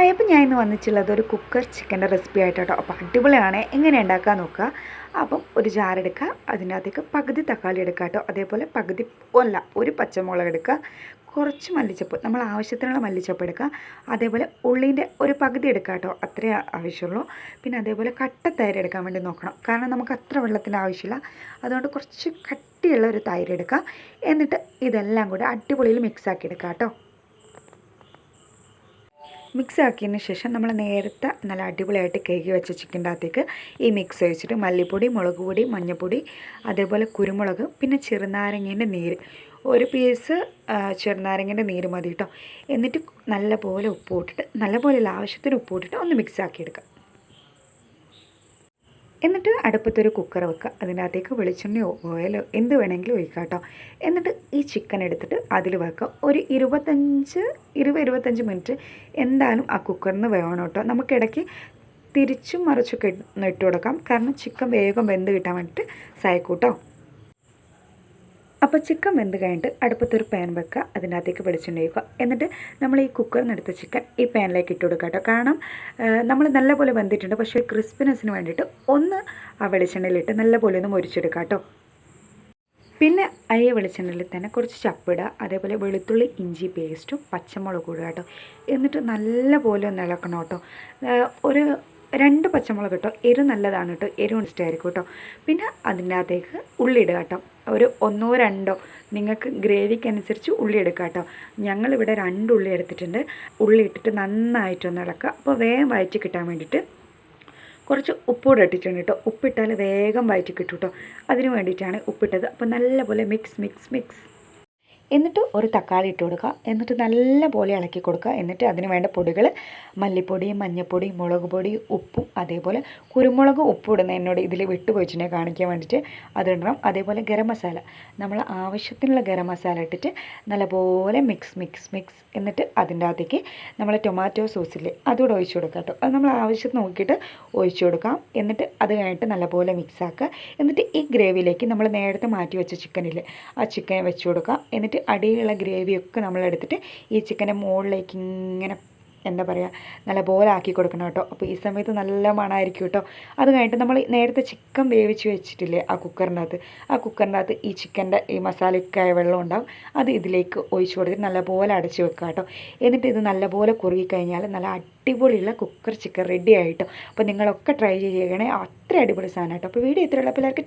Hi അപ്പം ഞാൻ ഇന്ന് വന്നിട്ടുള്ളത് ഒരു കുക്കർ ചിക്കന്റെ റെസിപ്പി ആയിട്ട് അപ്പോൾ അടിപൊളിയാണ്. എങ്ങനെ ഉണ്ടാക്കാൻ നോക്കുക. അപ്പം ഒരു ജാർ എടുക്കുക. അതിനകത്തേക്ക് പകുതി തക്കാളി എടുക്കുക കേട്ടോ. അതേപോലെ പകുതി ഒല്ല ഒരു പച്ചമുളക് എടുക്കുക. കുറച്ച് മല്ലിച്ചപ്പ് നമ്മൾ ആവശ്യത്തിനുള്ള മല്ലിച്ചപ്പ് എടുക്കുക. അതേപോലെ ഉള്ളിന്റെ ഒരു പകുതി എടുക്കുക കേട്ടോ. അത്രേ ആവശ്യമുള്ളൂ. പിന്നെ അതേപോലെ കട്ട തൈര് എടുക്കാൻ വേണ്ടി നോക്കണം. കാരണം നമുക്ക് അത്ര വെള്ളത്തിന്റെ ആവശ്യമില്ല. അതുകൊണ്ട് കുറച്ച് കട്ടിയുള്ള ഒരു തൈര് എടുക്കുക. എന്നിട്ട് ഇതെല്ലാം കൂടെ അടിപൊളിയിൽ മിക്സാക്കി എടുക്കുക കേട്ടോ. മിക്സ് ആക്കിയതിന് ശേഷം നമ്മൾ നേരത്തെ നല്ല അടിപൊളിയായിട്ട് കേക്ക് വെച്ച ചിക്കന്റെ അകത്തേക്ക് ഈ മിക്സ് ഒഴിച്ചിട്ട് മല്ലിപ്പൊടി മുളക് പൊടി മഞ്ഞൾപ്പൊടി അതേപോലെ കുരുമുളക് പിന്നെ ചെറുനാരങ്ങേന്റെ നീര്. ഒരു പീസ് ചെറുനാരങ്ങേന്റെ നീര് മതി കേട്ടോ എന്നിട്ട് നല്ലപോലെ ഉപ്പ് ഇട്ടിട്ട് നല്ലപോലെ ആവശ്യത്തിന് ഉപ്പ് ഇട്ടിട്ട് ഒന്ന് മിക്സ് ആക്കി എടുക്കുക എന്നിട്ട് അടുപ്പത്തൊരു കുക്കർ വെക്കുക അതിനകത്തേക്ക് വെളിച്ചെണ്ണയോ ഓയിലോ എന്ത് വേണമെങ്കിലും ഒഴിക്കുക കേട്ടോ എന്നിട്ട് ഈ ചിക്കൻ എടുത്തിട്ട് അതിൽ വെക്കുക ഒരു ഇരുപത്തഞ്ച് ഇരുപത് ഇരുപത്തഞ്ച് മിനിറ്റ് എന്തായാലും ആ കുക്കറിന് വേണം കേട്ടോ നമുക്കിടയ്ക്ക് തിരിച്ചും മറിച്ചൊക്കെ ഇട്ട് കൊടുക്കാം. കാരണം ചിക്കൻ വേഗം വെന്ത് കിട്ടാൻ വേണ്ടിയിട്ട് സഹായിക്കൂട്ടോ അപ്പോൾ ചിക്കൻ വെന്ത് കഴിഞ്ഞിട്ട് അടുപ്പത്തൊരു പാൻ വെക്കുക. അതിനകത്തേക്ക് വെളിച്ചെണ്ണ ഒഴിക്കുക എന്നിട്ട് നമ്മൾ ഈ കുക്കറിൽ നിന്നെടുത്ത ചിക്കൻ ഈ പാനിലേക്ക് ഇട്ട് കൊടുക്കുക കേട്ടോ. കാരണം നമ്മൾ നല്ലപോലെ വെന്തിട്ടുണ്ട്. പക്ഷേ ക്രിസ്പിനെസ്സിന് വേണ്ടിയിട്ട് ഒന്ന് ആ വെളിച്ചെണ്ണയിലിട്ട് നല്ലപോലെ ഒന്ന് മുരിച്ചെടുക്കുക കേട്ടോ. പിന്നെ അയ്യ വെളിച്ചെണ്ണയിൽ തന്നെ കുറച്ച് ചപ്പിടുക അതേപോലെ വെളുത്തുള്ളി ഇഞ്ചി പേസ്റ്റും പച്ചമുളക് കൂടുക കേട്ടോ. എന്നിട്ട് നല്ലപോലെ ഒന്ന് ഇളക്കണം കേട്ടോ. ഒരു രണ്ട് പച്ചമുളക് കേട്ടോ എരു നല്ലതാണ് കേട്ടോ എരു ഇഷ്ടമായിരിക്കും കേട്ടോ പിന്നെ അതിന്റെ അകത്തേക്ക് ഉള്ളി ഇടുക കേട്ടോ. ഒരു ഒന്നോ രണ്ടോ നിങ്ങൾക്ക് ഗ്രേവിക്ക് അനുസരിച്ച് ഉള്ളി എടുക്കുക കേട്ടോ. ഞങ്ങളിവിടെ രണ്ട് ഉള്ളി എടുത്തിട്ടുണ്ട്. ഉള്ളി ഇട്ടിട്ട് നന്നായിട്ടൊന്ന് ഇളക്കുക. അപ്പോൾ വേഗം വയറ്റി കിട്ടാൻ വേണ്ടിയിട്ട് കുറച്ച് ഉപ്പൂടെ ഇട്ടിട്ടുണ്ട് കേട്ടോ. ഉപ്പിട്ടാൽ വേഗം വയറ്റി കിട്ടും കേട്ടോ. അതിന് വേണ്ടിയിട്ടാണ് ഉപ്പിട്ടത്. അപ്പോൾ നല്ലപോലെ മിക്സ് മിക്സ് മിക്സ്. എന്നിട്ട് ഒരു തക്കാളി ഇട്ട് കൊടുക്കുക. എന്നിട്ട് നല്ല പോലെ ഇളക്കി കൊടുക്കുക. എന്നിട്ട് അതിന് വേണ്ട പൊടികൾ മല്ലിപ്പൊടിയും മഞ്ഞൾപ്പൊടി മുളക് പൊടി ഉപ്പും അതേപോലെ കുരുമുളക് ഉപ്പ് ഇടുന്ന എന്നോട് ഇതിൽ വിട്ടുപോയിച്ചിനെ കാണിക്കാൻ വേണ്ടിയിട്ട് അതിടണം അതേപോലെ ഗരം മസാല. നമ്മൾ ആവശ്യത്തിനുള്ള ഗരം മസാല ഇട്ടിട്ട് നല്ലപോലെ മിക്സ് മിക്സ് മിക്സ് എന്നിട്ട് അതിന്റെ അകത്തേക്ക് നമ്മൾ ടൊമാറ്റോ സോസില്ലേ അതുകൂടെ ഒഴിച്ചു കൊടുക്കുക കേട്ടോ. അത് നമ്മൾ ആവശ്യത്തിന് നോക്കിയിട്ട് ഒഴിച്ചു കൊടുക്കാം. എന്നിട്ട് അത് കഴിഞ്ഞിട്ട് നല്ലപോലെ മിക്സാക്കുക എന്നിട്ട് ഈ ഗ്രേവിയിലേക്ക് നമ്മൾ നേരത്തെ മാറ്റി വെച്ച ചിക്കനില്ലേ ആ ചിക്കൻ വെച്ച് കൊടുക്കുക. എന്നിട്ട് അടിയിലുള്ള ഗ്രേവിയൊക്കെ നമ്മളെടുത്തിട്ട് ഈ ചിക്കന്റെ മുകളിലേക്ക് ഇങ്ങനെ എന്താ പറയുക നല്ല പോലെ ആക്കി കൊടുക്കണം കേട്ടോ. അപ്പോൾ ഈ സമയത്ത് നല്ല മണമായിരിക്കും കേട്ടോ. അത് കഴിഞ്ഞിട്ട് നമ്മൾ നേരത്തെ ചിക്കൻ വേവിച്ച് വെച്ചിട്ടില്ലേ ആ കുക്കറിനകത്ത്? ആ കുക്കറിനകത്ത് ഈ ചിക്കന്റെ ഈ മസാലയ്ക്കായ വെള്ളം ഉണ്ടാവും. അത് ഇതിലേക്ക് ഒഴിച്ചു കൊടുത്തിട്ട് നല്ലപോലെ അടച്ച് വെക്കുക കേട്ടോ. എന്നിട്ട് ഇത് നല്ലപോലെ കുറുകി കഴിഞ്ഞാൽ നല്ല അടിപൊളിയുള്ള കുക്കർ ചിക്കൻ റെഡി ആയിട്ടോ അപ്പോൾ നിങ്ങളൊക്കെ ട്രൈ ചെയ്യണേ. അത്ര അടിപൊളി സാധനം കേട്ടോ. അപ്പോൾ വീഡിയോ ഇത്രയുള്ള പിള്ളേർക്ക്